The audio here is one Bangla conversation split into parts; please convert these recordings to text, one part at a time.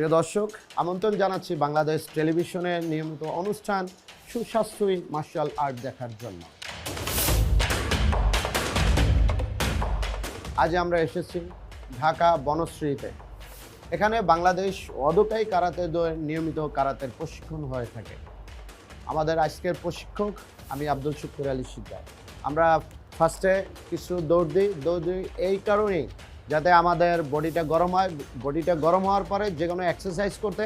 প্রিয় দর্শক, আমন্ত্রণ জানাচ্ছি বাংলাদেশ টেলিভিশনের নিয়মিত অনুষ্ঠান সুস্বাস্থ্যই মার্শাল আর্ট দেখার জন্য। আজ আমরা এসেছি ঢাকা বনশ্রীতে। এখানে বাংলাদেশ অদকাই কারাতেদের নিয়মিত কারাতের প্রশিক্ষণ হয়ে থাকে। আমাদের আজকের প্রশিক্ষক আমি আব্দুল শুকুর আলী সিদ্দার আমরা ফার্স্টে কিছু দৌড় দিই দৌড় দিই এই কারণেই যাতে আমাদের বডিটা গরম হয়, বডিটা গরম হওয়ার পরে যে কোনো এক্সারসাইজ করতে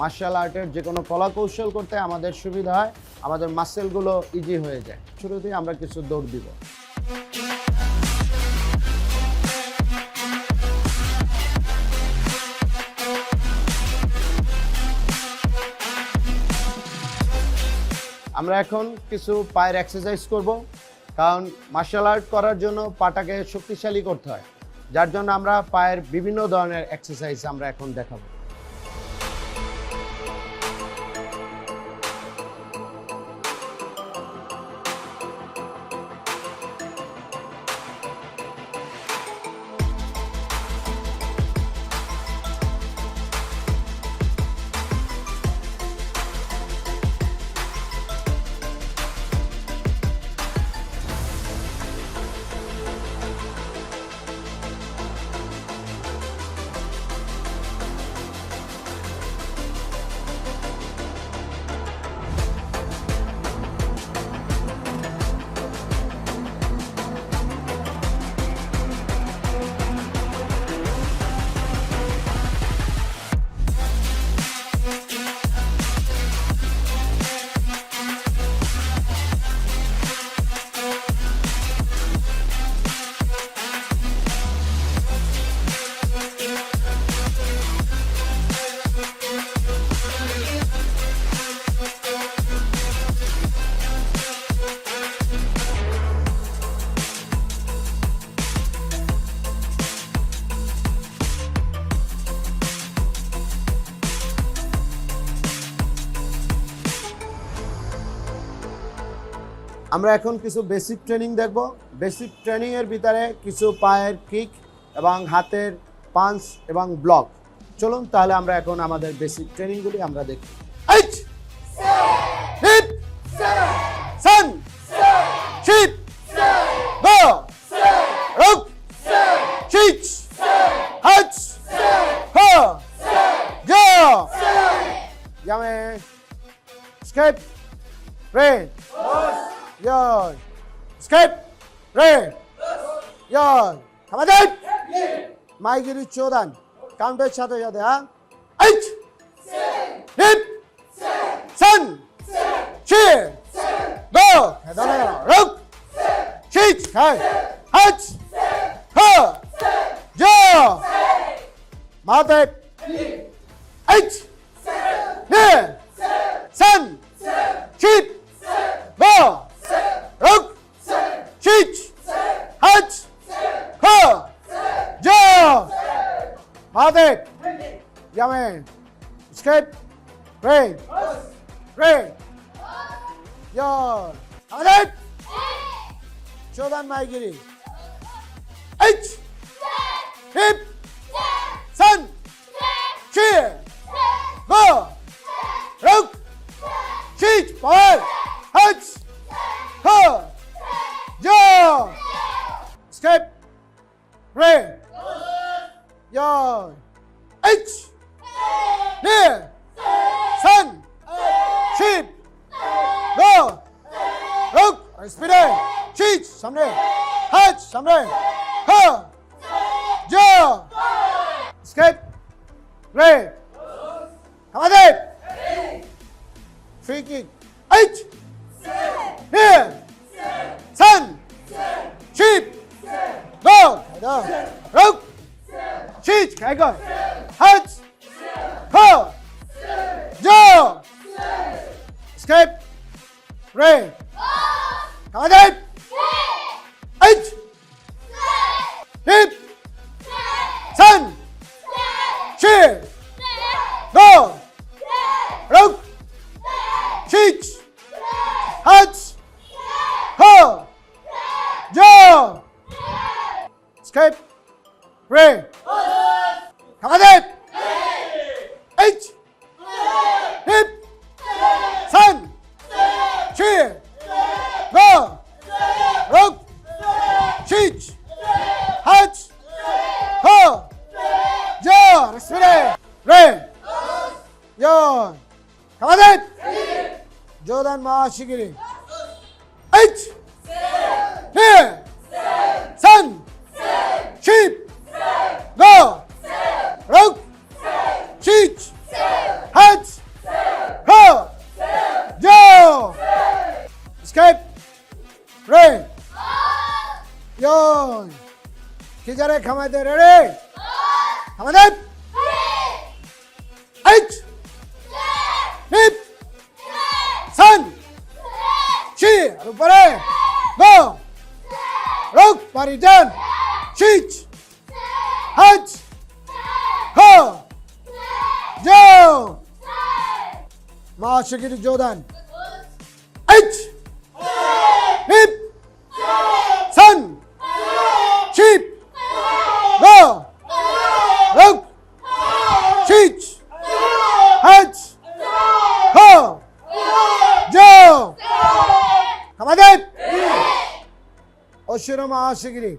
মার্শাল আর্টের যে কোনো কলা কৌশল করতে আমাদের সুবিধা হয়, আমাদের মাসেলগুলো ইজি হয়ে যায়। শুরুতেই আমরা কিছু দৌড় দিব। আমরা এখন কিছু পায়ের এক্সারসাইজ করব, কারণ মার্শাল আর্ট করার জন্য পাটাকে শক্তিশালী করতে হয়। যার জন্য আমরা পায়ের বিভিন্ন ধরনের এক্সারসাইজ আমরা এখন দেখাবো। আমরা এখন কিছু বেসিক ট্রেনিং দেখব। বেসিক ট্রেনিংয়ের ভিতরে কিছু পায়ের কিক এবং হাতের পাঞ্চ এবং ব্লক চলুন তাহলে আমরা এখন আমাদের বেসিক ট্রেনিংগুলি আমরা দেখি। মাইগিরি চোদান কাউন্টের সাথে সাথে হ্যাঁ? এইচ হিপ সান চি গো দাঁড়া গেল রুক চিচ হ্যাঁ হাচ হা জো মাথে এইট સમરે. હજ સમરે. যোদান মহাশিগিরি এইচ here sun sheep go rook cheech hatch ho joe escape rain yon কি যারে খামাইতে রেডি রুক পারি ডান চিচ হাজ হো যাও মা परशुराम आशगिरी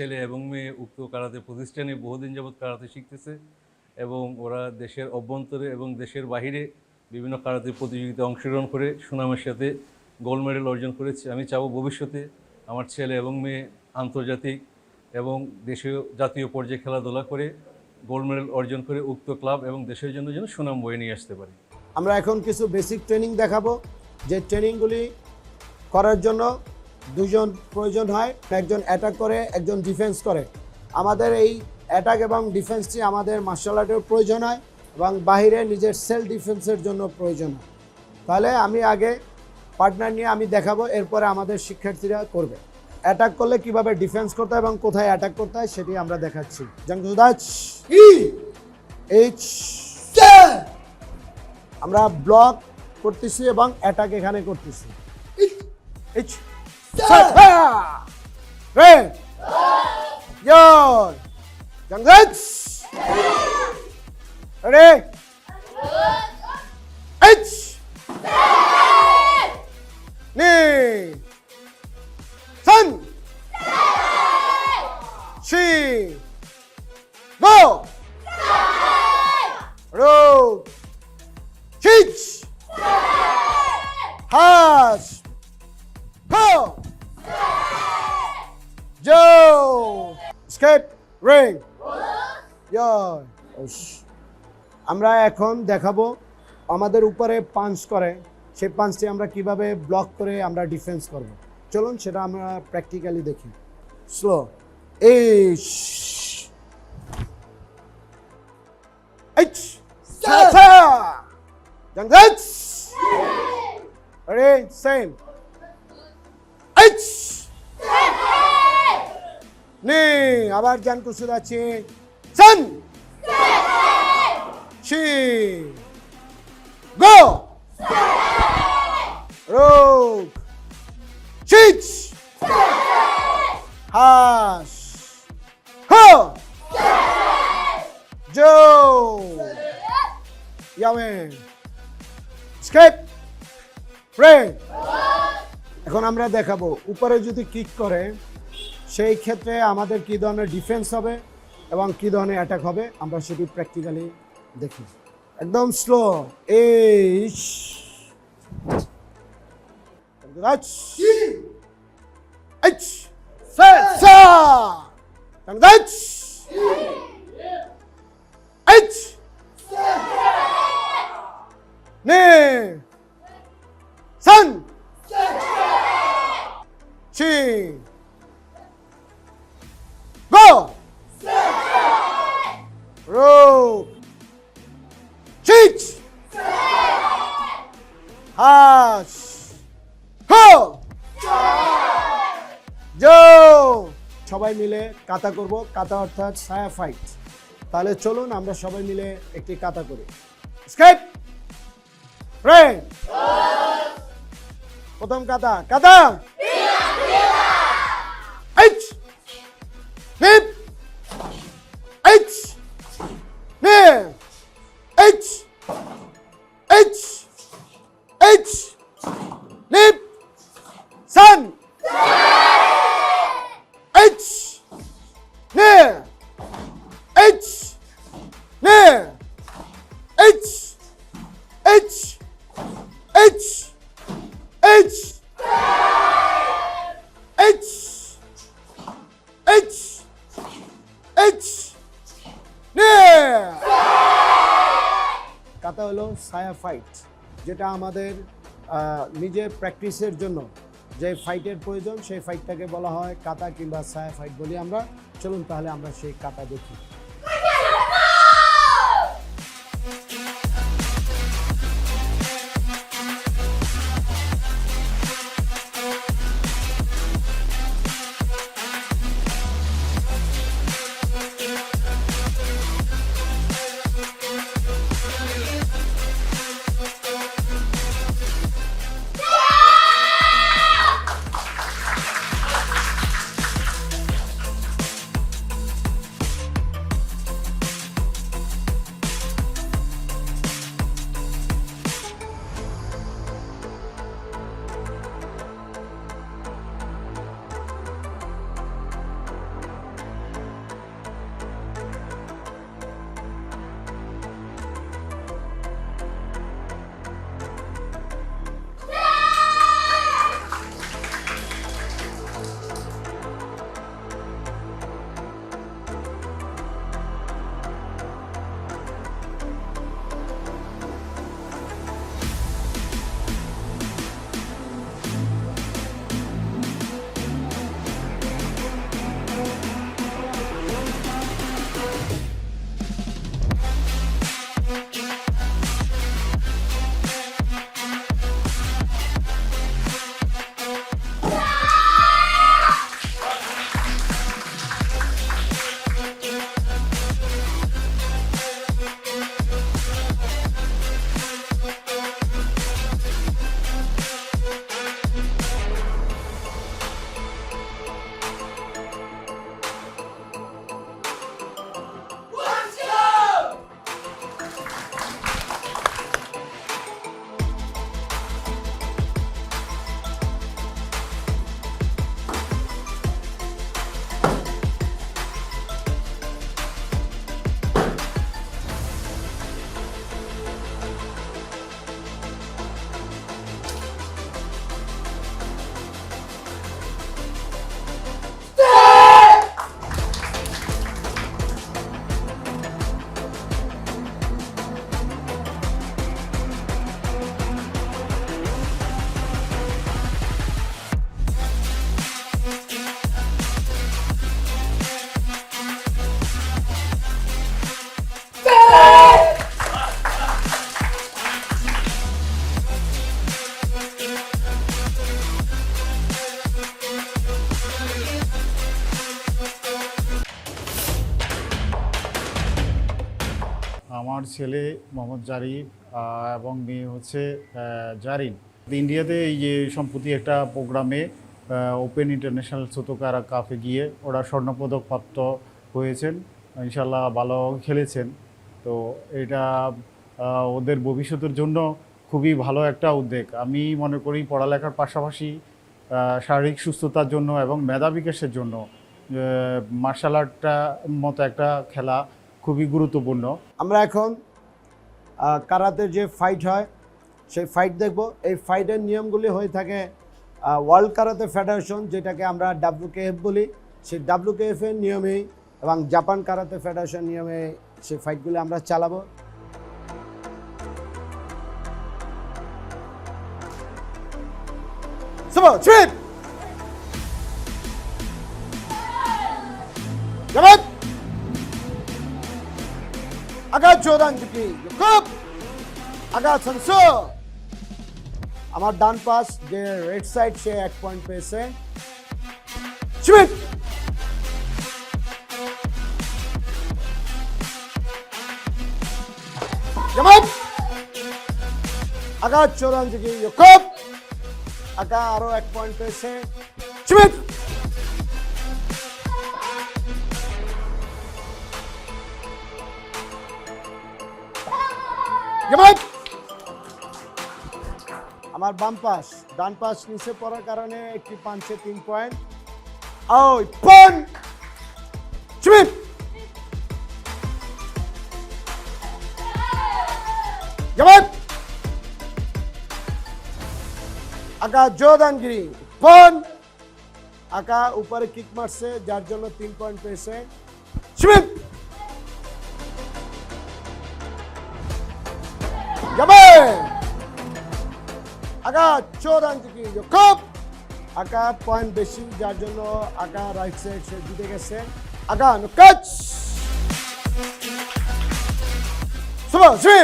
ছেলে এবং মেয়ে উক্ত কারাতে প্রতিষ্ঠানে বহুদিন যাবৎ কারাতে শিখতেছে এবং ওরা দেশের অভ্যন্তরে এবং দেশের বাহিরে বিভিন্ন কারাতে প্রতিযোগিতায় অংশগ্রহণ করে সুনামের সাথে গোল্ড মেডেল অর্জন করেছে। আমি চাবো ভবিষ্যতে আমার ছেলে এবং মেয়ে আন্তর্জাতিক এবং দেশীয় জাতীয় পর্যায়ে খেলাধুলা করে গোল্ড মেডেল অর্জন করে উক্ত ক্লাব এবং দেশের জন্য যেন সুনাম বয়ে নিয়ে আসতে পারে। আমরা এখন কিছু বেসিক ট্রেনিং দেখাবো। যে ট্রেনিংগুলি করার জন্য দুজন প্রয়োজন হয় একজন অ্যাটাক করে একজন ডিফেন্স করে। আমাদের এই অ্যাটাক এবং ডিফেন্সটি আমাদের মার্শাল আর্টের প্রয়োজন হয় এবং বাইরে নিজের সেলফ ডিফেন্সের জন্য প্রয়োজন হয়। তাহলে আমি আগে পার্টনার নিয়ে আমি দেখাবো এরপরে আমাদের শিক্ষার্থীরা করবে। অ্যাটাক করলে কীভাবে ডিফেন্স করতে হয় এবং কোথায় অ্যাটাক করতে হয় সেটি আমরা দেখাচ্ছি। জঙ্গদাজ এইচ আমরা ব্লক করতেছি এবং অ্যাটাক এখানে করতেছি। এইচ 사타 왼 열, 양산 레디 엣 এখন দেখাবো আমাদের উপরে পাঞ্চ করে। সেই পাঞ্চটি আমরা কীভাবে ব্লক করে আমরা ডিফেন্স করব। চলুন সেটা আমরা প্র্যাকটিক্যালি দেখি। স্লো এইচ এইচ সা Young Ready? Same. H. নে আবার জান কুসুর আছে। সান ছি গো রোগ চিচ হাস হো জো ইয়ামেন স্কেপ প্রে এখন আমরা দেখাবো, উপরে যদি কিক করে, সেই ক্ষেত্রে আমাদের কি ধরনের ডিফেন্স হবে এবং কি ধরনের অ্যাটাক হবে, আমরা সেটি প্র্যাকটিক্যালি দেখি একদম স্লো এই নে সান ছি go. Rope. ইচ হাস হো জো সবাই মিলে কাতা করব। কাতা অর্থাৎ ছায়া ফাইট তাহলে চলুন আমরা সবাই মিলে একটি কাতা করি। স্কেপ রে প্রথম কাতা কাতা এইচ হিপ সায়া ফাইট যেটা আমাদের নিজের প্র্যাকটিসের জন্য যে ফাইটের প্রয়োজন, সেই ফাইটটাকে বলা হয় কাতা কিংবা সায়া ফাইট বলি আমরা। চলুন তাহলে আমরা সেই কাতা দেখি। ছেলে মোহাম্মদ জারিফ এবং মেয়ে হচ্ছে জারিন। ইন্ডিয়াতে এই যে সম্প্রতি একটা প্রোগ্রামে ওপেন ইন্টারন্যাশনাল ছোটকারা কাপে গিয়ে ওরা স্বর্ণপদক প্রাপ্ত হয়েছেন। ইনশাল্লাহ ভালো খেলেছেন। তো এটা ওদের ভবিষ্যতের জন্য খুবই ভালো একটা উদ্যোগ। আমি মনে করি পড়ালেখার পাশাপাশি শারীরিক সুস্থতার জন্য এবং মেধা বিকাশের জন্য মার্শাল আর্টটা মতো একটা খেলা খুবই গুরুত্বপূর্ণ আমরা এখন কারাতে যে ফাইট হয় সেই ফাইট দেখব এই ফাইটের নিয়মগুলি হয়ে থাকে ওয়ার্ল্ড কারাতে ফেডারেশন যেটাকে আমরা ডাব্লিউকেএফ বলি সেই ডাব্লিউকেএফ এর নিয়মেই এবং জাপান কারাতে ফেডারেশন নিয়মে সেই ফাইটগুলি আমরা চালাবো Super, trip! Jabat! Agad Jordan Juki, Yukup! আগা সানসো আমার ডান পাশ যে রেড সাইড সে এক পয়েন্ট পেয়েছে সুমিত যেমন আগা চৌরাঞ্জিকি ইয়কুব আগা আরও এক পয়েন্ট পেয়েছে সুমিত যেমন আমার বাম পাশ, ডান পাশ নিচে পড়ার কারণে একটি পাঞ্চে তিন পয়েন্ট ওই পন সুমিত যেমন আকা জোদানগিরি পন আকা উপরে কিক মারছে যার জন্য তিন পয়েন্ট পেয়েছে। সুমিত আগা চৌরাঞ্জিকি খুব আকা পয়েন্ট বেশি, যার জন্য আগা রাইট সাইড সে জিতে গেছে। আগা নুকাচ শুভ শ্রী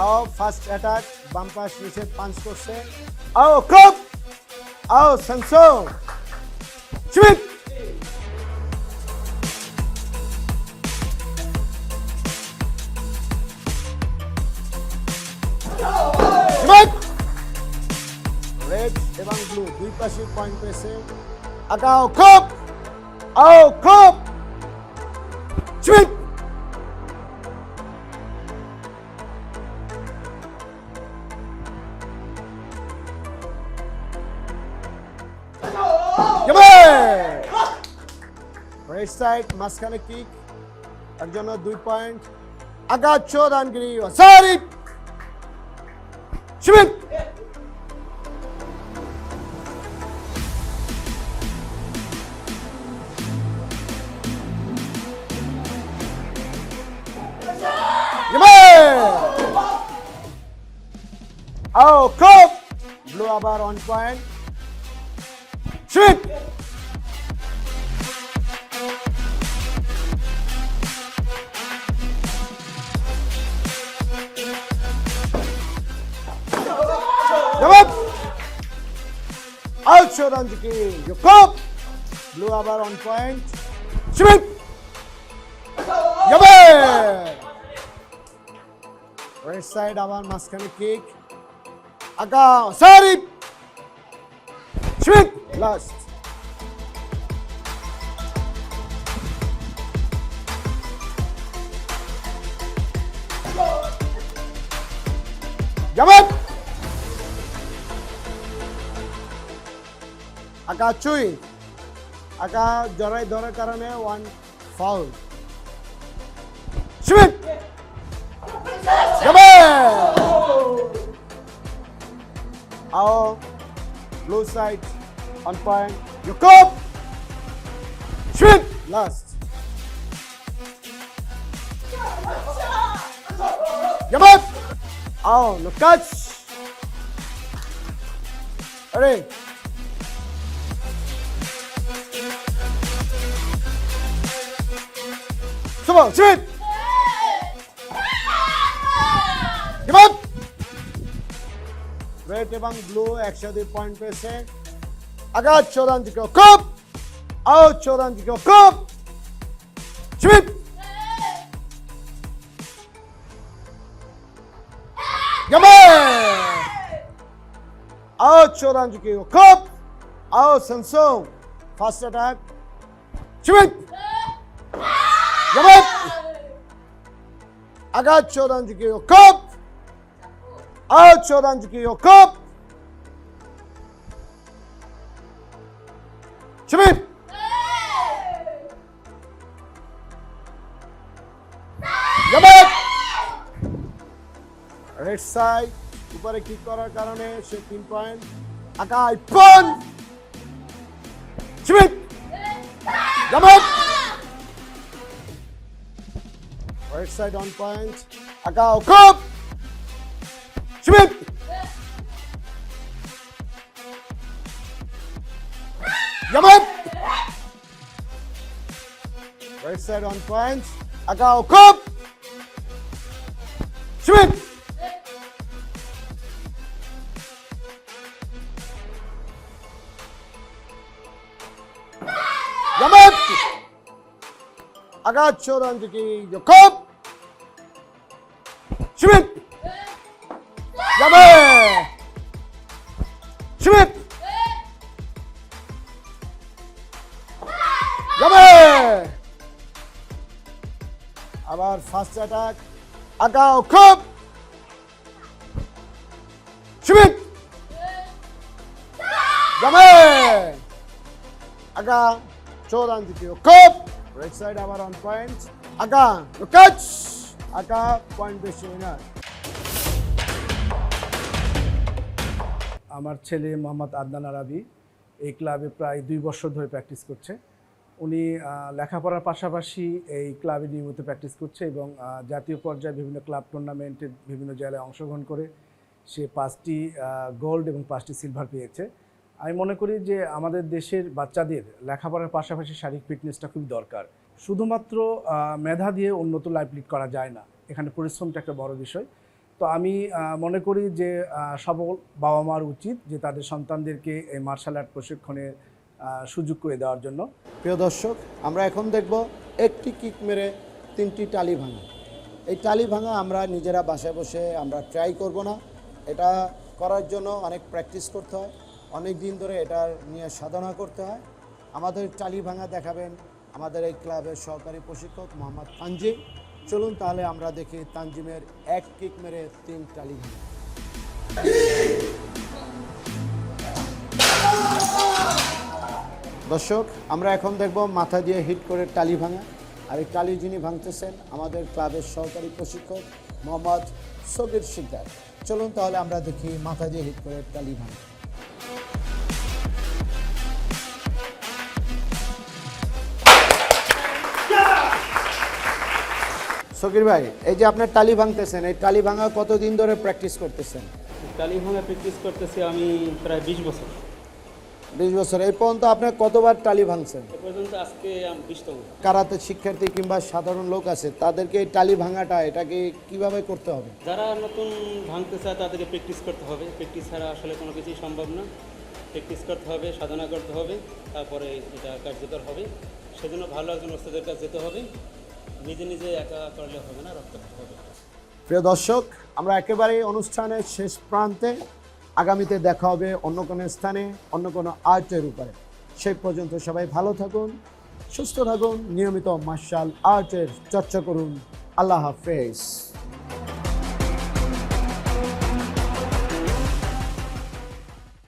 আও ফার্স্ট অ্যাটাক বাম পাশ নিচে পাঞ্চ করছে। আও খুব! আও সংসো সুমিত এবং ব্লু দুই পাশে পয়েন্ট পেয়েছে আগাও খুব আও খুব সুমিত রাইট সাইড মাঝখানে কিক তার জন্য দুই পয়েন্ট আগা চৌদানগিরি সারি সুমিত আবার অন পয়েন্ট সুমিত জবাব আউট চৌরাঞ্জিকি খুব ব্লু আবার অন পয়েন্ট সুমিত যাবে রাইট সাইড আবার মাঝখানে কিক আগা সারি সুমিত লাস্ট জবাব আকা চুই আকা জড়াই ধরার কারণে ওয়ান ফাউল সুমিত যাবে আও blue side on point Yakub Sumit last জবাব আও নো কাচ আরে শুভ সুমিত জীবন রেড এবং ব্লু একসাথে পয়েন্ট পেয়েছে Agaccio Randico Cup! Auccio Randico Cup! Şimdi! Gabè! Auccio Randico Cup! Au Sanson! Faster than! Şimdi! Gabè! Agaccio Randico Cup! Auccio Randico Cup! শিবির Red side. উপরে কিক করার কারণে সে তিন পয়েন্ট আকাই পন শিবির জামাত রেড সাইড অন পয়েন্ট আকাও খুব। Galatasaray on points. Agao Kup! Schmidt! Yamat! Agao Çorancıki Yakup! Schmidt! Yamat! Schmidt! আবার ফার্স্ট অ্যাটাক আগাও খুব সুমিত যাবে আগা চৌদান দ্বিতীয় খুব রাইট সাইড আবার অন পয়েন্ট আগা কাচ আগা পয়েন্ট বেশি উইনার আমার ছেলে মোহাম্মদ আদনান আরাবি এই ক্লাবে প্রায় দুই বছর ধরে প্র্যাকটিস করছে। উনি লেখাপড়ার পাশাপাশি এই ক্লাবে নিয়মিত প্র্যাকটিস করছে এবং জাতীয় পর্যায়ে বিভিন্ন ক্লাব টুর্নামেন্টে বিভিন্ন জায়গায় অংশগ্রহণ করে সে পাঁচটি গোল্ড এবং পাঁচটি সিলভার পেয়েছে। আমি মনে করি যে আমাদের দেশের বাচ্চাদের লেখাপড়ার পাশাপাশি শারীরিক ফিটনেসটা খুবই দরকার। শুধুমাত্র মেধা দিয়ে উন্নত লাইফ লিড করা যায় না, এখানে পরিশ্রমটা একটা বড় বিষয়। তো আমি মনে করি যে সকল বাবা মার উচিত যে তাদের সন্তানদেরকে এই মার্শাল আর্ট প্রশিক্ষণের সুযোগ করে দেওয়ার জন্য। প্রিয় দর্শক, আমরা এখন দেখব একটি কিক মেরে তিনটি টালি ভাঙা। এই টালি ভাঙা আমরা নিজেরা বাসায় বসে আমরা ট্রাই করব না। এটা করার জন্য অনেক প্র্যাকটিস করতে হয়। অনেক দিন ধরে এটার নিয়ে সাধনা করতে হয়। আমাদের টালি ভাঙা দেখাবেন আমাদের এই ক্লাবের সহকারী প্রশিক্ষক মোহাম্মদ তানজিম। চলুন তাহলে আমরা দেখি তানজিমের এক কিক মেরে তিন টালি ভাঙা। দর্শক, আমরা এখন দেখব মাথা দিয়ে হিট করে টালি ভাঙা। আর এই টালি যিনি ভাঙতেছেন, আমাদের ক্লাবের সহকারী প্রশিক্ষক মোহাম্মদ সগির শিকদার। চলুন তাহলে আমরা দেখি মাথা দিয়ে হিট করে টালি ভাঙা। সকির ভাই, এই যে আপনার টালি ভাঙতেছেন, এই টালি ভাঙা কতদিন ধরে প্র্যাকটিস করতেছেন? টালি ভাঙা প্র্যাকটিস করতেছি আমি প্রায় বিশ বছর। বিশ বছর। এই পর্যন্ত আপনার কতবার টালি ভাঙছেন? কারাতে শিক্ষার্থী কিংবা সাধারণ লোক আছে তাদেরকে এই টালি ভাঙাটা এটাকে কীভাবে করতে হবে? যারা নতুন ভাঙতে চায় তাদেরকে প্র্যাকটিস করতে হবে। প্র্যাকটিস ছাড়া আসলে কোনো কিছুই সম্ভব না। প্র্যাকটিস করতে হবে সাধনা করতে হবে তারপরে এটা কার্যকর হবে। সেজন্য ভালো একজন ওস্তাদের কাছে যেতে হবে। নিজে নিজে একা করলে হবে না রক্ত হবে। প্রিয় দর্শক আমরা একেবারেই অনুষ্ঠানের শেষ প্রান্তে আগামীতে দেখা হবে অন্য কোনো স্থানে, অন্য কোনো আর্টের উপরে। সেই পর্যন্ত সবাই ভালো থাকুন, সুস্থ থাকুন, নিয়মিত মার্শাল আর্টের চর্চা করুন। আল্লাহ হাফেজ।